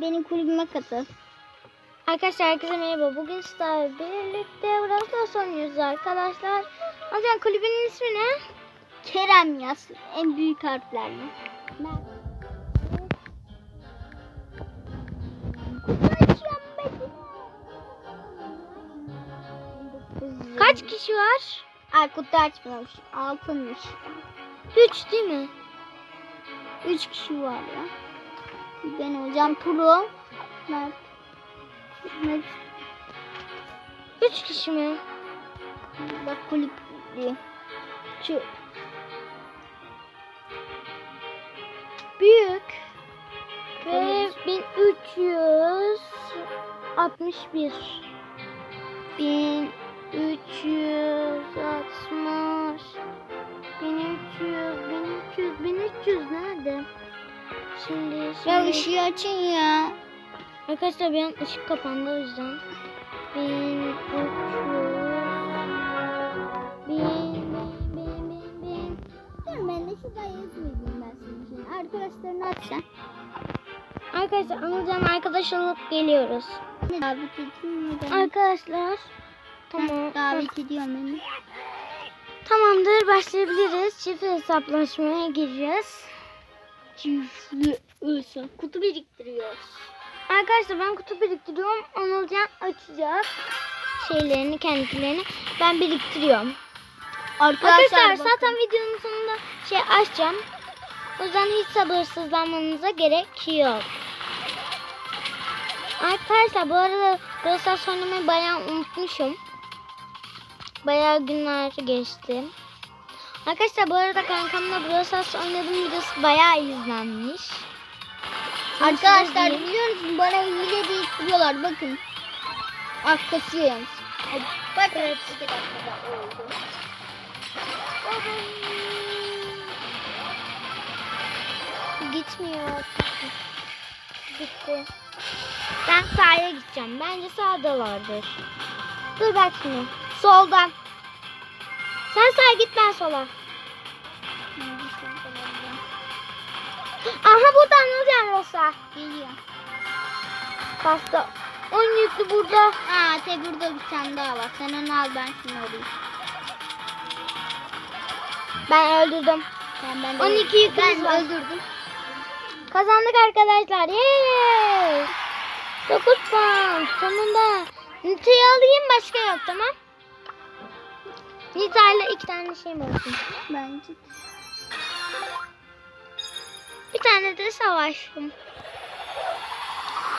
benim kulübüme katıl. Arkadaşlar herkese merhaba. Bugün sizlerle birlikte Brawl Stars arkadaşlar. Hocam kulübünün ismi ne? Kerem yaz. En büyük harflerle. Kaç kişi var? Ay kutu açmamış. Altınmış. Üç değil mi? Üç kişi var ya. Ben olacağım pro. Mert. Mert. Üç kişi mi? Bak kulüp diyor. Şu. Büyük. Ve 1361. 1360 Ya ışığı açın ya. arkadaşlar bir an ışık kapandı o yüzden 1300 bin bin bin bin bin Dur ben de şuradan yazmayayım ben senin için. Arkadaşlarını aç sen. Arkadaşlar Anılcan arkadaş olup geliyoruz. Davet edeyim? Arkadaşlar tamam. Davet ediyorum beni. Tamamdır başlayabiliriz. Çift hesaplaşmaya gireceğiz. Çiftli ölsün. Kutu biriktiriyoruz. Arkadaşlar ben kutu biriktiriyorum. Anılcan açacak. Şeylerini kendilerini ben biriktiriyorum. Arkadaşlar, bakın. zaten videonun sonunda şey açacağım. O yüzden hiç sabırsızlanmanıza gerek yok. Arkadaşlar bu arada Stars oynamayı bayağı unutmuşum. Bayağı günler geçti. Arkadaşlar bu arada kankamla Brawl oynadığım videosu bayağı izlenmiş. Arkadaşlar biliyor musunuz bana hile biriktiriyorlar bakın. Ah kasıyor yalnız. Hadi, Bakın. iki dakikada oldu. Gitmiyor. Gitti. Ben sağa gideceğim. Bence sağda vardır. Dur bak şimdi. Soldan. Sen sağa git ben sola. Aha buradan olacak olsa. Geliyor. Pasta. On yüklü burada. Aa te burada bir tane daha var. Sen onu al ben şunu alayım. Ben öldürdüm. Ben, ben de 12 yükümüz ben var. öldürdüm. Kazandık arkadaşlar. Yay! 9 puan. Sonunda. Nita'yı alayım başka yok tamam. Nita'yla iki tane şeyim olsun. Bence. Bir tane de savaşım.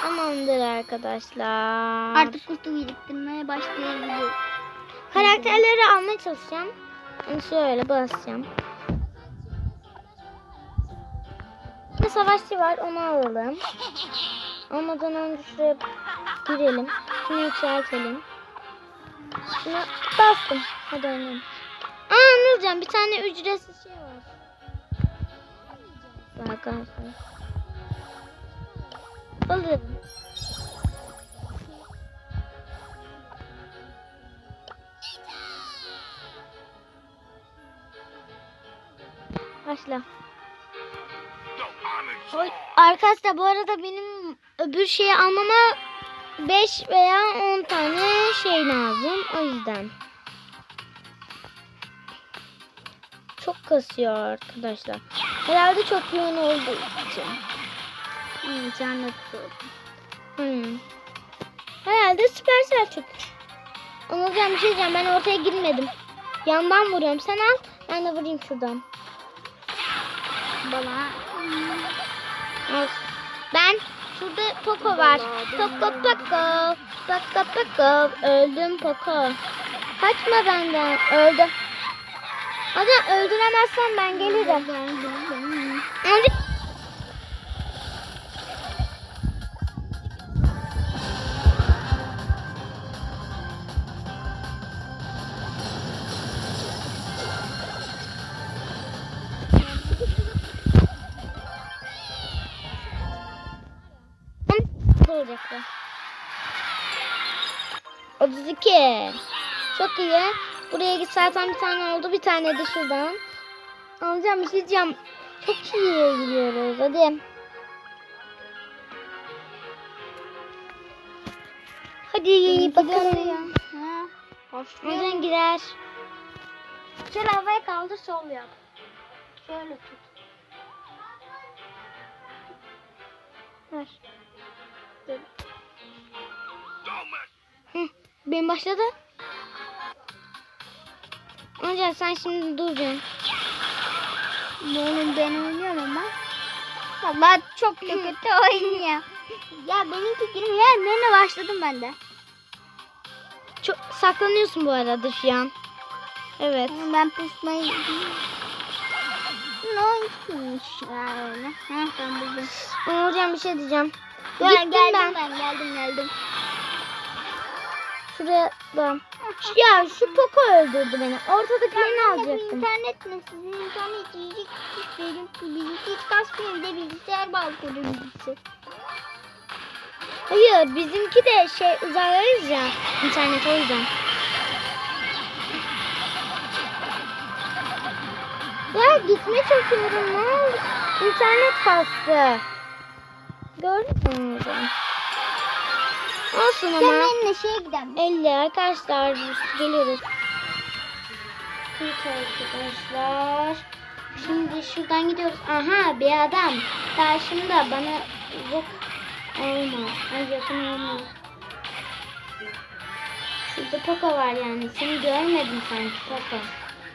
Tamamdır arkadaşlar. Artık kutu biriktirmeye başlayabiliriz. karakterleri almaya çalışacağım. Şöyle basacağım. Bir savaşçı var onu alalım. Olmadan önce şuraya girelim. Şunu yükseltelim. Şunu bastım. Hadi oynayalım. Aa Nurcan bir tane ücretsiz şey var. Arkadaşlar. Alırım. Başla. Arkadaşlar bu arada benim öbür şeyi almama 5 veya 10 tane şey lazım. O yüzden. Çok kasıyor arkadaşlar. Herhalde çok yoğun olduğu için. Hmm, canlı. Hmm. Herhalde süpersel çok. Anılacağım bir şey diyeceğim. Ben ortaya girmedim. Yandan vuruyorum. Sen al. Ben de vurayım şuradan. Bana. Al. Ben şurada Poco var. Poco Poco. Poco Poco. Öldüm Poco. Kaçma benden. Öldüm. Hadi öldüremezsen ben gelirim. Önce... olacaktı. 32. Çok iyi. Buraya git zaten bir tane oldu. Bir tane de şuradan. Alacağım bir şey diyeceğim. Çok iyi gidiyoruz. Hadi. Hadi iyi Bakalım. Başlayalım. Oradan girer. Şöyle havaya kaldır sol yap. Şöyle tut. Ver. Dur. Hı, benim başladı. Hocam sen şimdi duracaksın. Benim ben oynuyorum ama. Vallahi çok da kötü oynuyor. ya benimki girmiyor. Benimle başladım ben de. Çok saklanıyorsun bu arada şu an. Evet. Ben pusmayı... Ne ya? Ha ben buldum. Hocam bir şey diyeceğim. Ben Gittim geldim ben. ben. geldim geldim. Şuraya da. Ya şu Poco öldürdü beni. Ortadakilerini Bu alacaktım. internet mi? Sizin internet yiyecek hiç benimki bilgisayar hiç kasmıyor bir de bilgisayar balkonu bilgisi. Hayır bizimki de şey uzaylarız ya. internet o yüzden. Ya gitmeye çalışıyorum. Ne oldu? İnternet kastı. Gördün mü hocam? Olsun ama. Seninle şeye gidelim. 50 arkadaşlar geliyoruz. Evet arkadaşlar. Şimdi şuradan gidiyoruz. Aha bir adam. Karşımda bana uzak olmaz. Ay yakın olmaz. Şurada Poco var yani. Seni görmedim sanki Poco.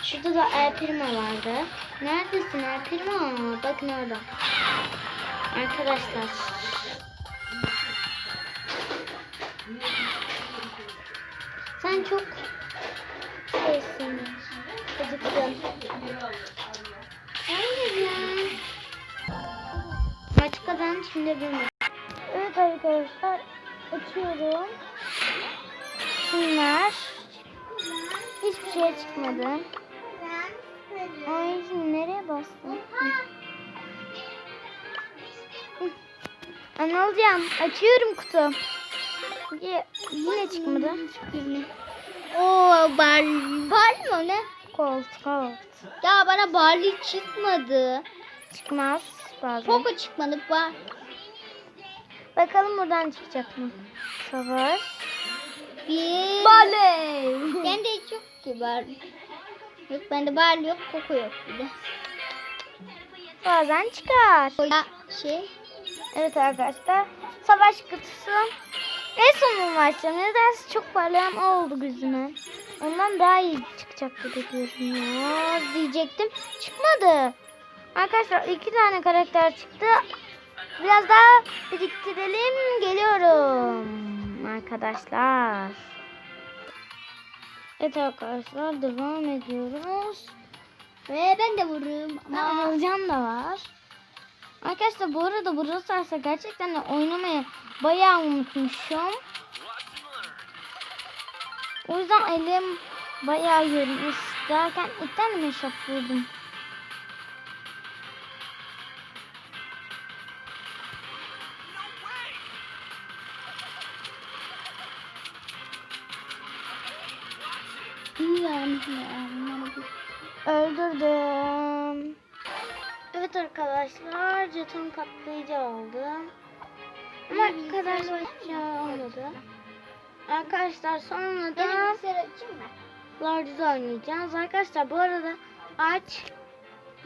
Şurada da El Primo vardı. Neredesin El Primo? Bakın orada. Arkadaşlar. Sen çok şeysin. Acıktın. Hayır ya. Maç kazan şimdi bilmiyorum. Evet arkadaşlar. Açıyorum. Bunlar. Hiçbir şey çıkmadı. Ay nereye. Hı. Anne alacağım. Açıyorum kutu. Y- Yine çıkmadı. Oo bar Barley mi o ne? Colt, Colt. Ya bana Barley çıkmadı. Çıkmaz bazen. Poco çıkmadı. Bar Bakalım buradan çıkacak mı? Savaş. bir Barley. Bende hiç yok ki Barley. Yok bende Barley yok, Poco yok bir de. Bazen çıkar. Ya şey Evet arkadaşlar. Savaş kutusu. En son maçta nedense çok parlayan o oldu gözüme. Ondan daha iyi çıkacak gibi diyorum ya diyecektim. Çıkmadı. Arkadaşlar iki tane karakter çıktı. Biraz daha biriktirelim. Geliyorum. Arkadaşlar. Evet arkadaşlar devam ediyoruz. ve ben de vururum ama Anılcan da var. Arkadaşlar bu arada burası Stars'a gerçekten de oynamayı bayağı unutmuşum. O yüzden elim bayağı yorulmuş derken ilkten de meşap vurdum. iyi yani. Öldürdüm. Evet arkadaşlar jeton katlayıcı aldım. Ama güzel şey olmadı. Arkadaşlar sonra da? Lord'u oynayacağız. Arkadaşlar bu arada aç.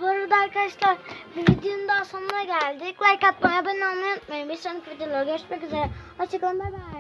Bu arada arkadaşlar bir videonun daha sonuna geldik. Like atmayı, abone olmayı unutmayın. Bir sonraki videoda görüşmek üzere. Hoşçakalın. Bay bay.